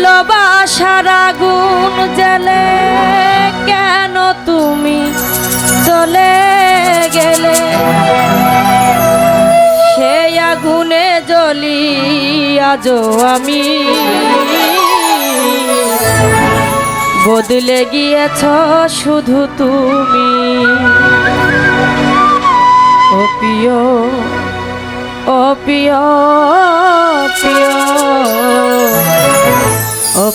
ভালোবাসার আগুন জেলে কেন তুমি চলে গেলে? সেই আগুনে জ্বলি আজও আমি। বদলে গিয়েছ শুধু তুমি। ও প্রিয় ও প্রিয় প্রিয়। ও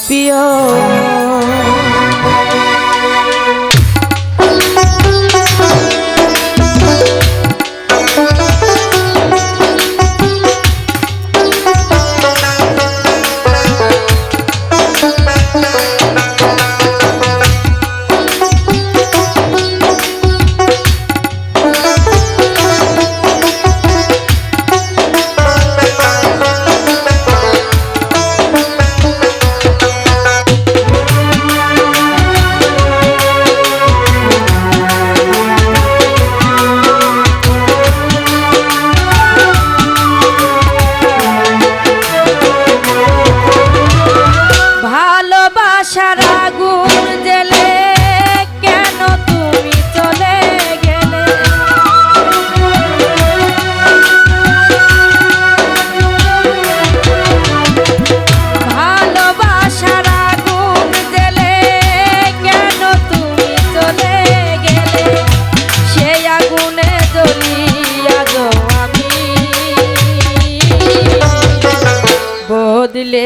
বদলে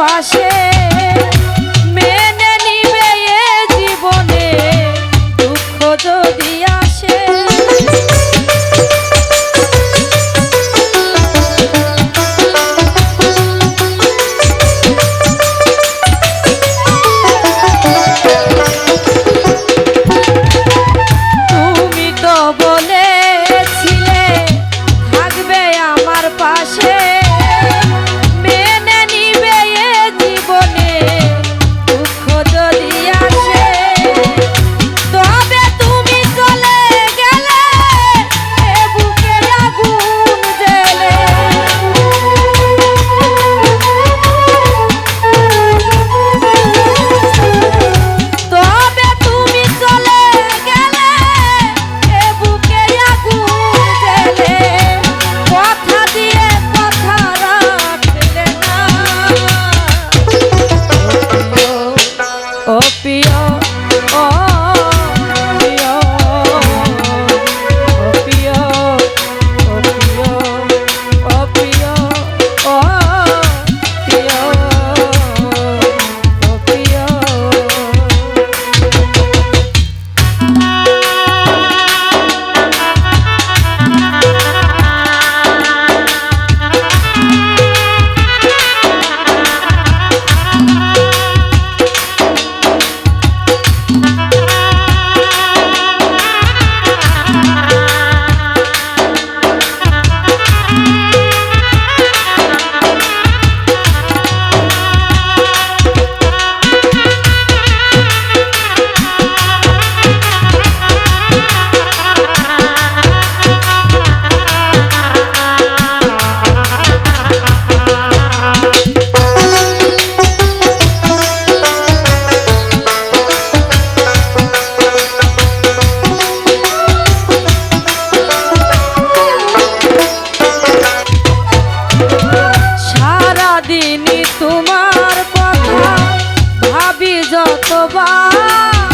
পাশে মেনে নিবে জীবনে দুঃখ যদি আসে। তুমি তো বলেছিলে থাকবে আমার পাশে। কতবার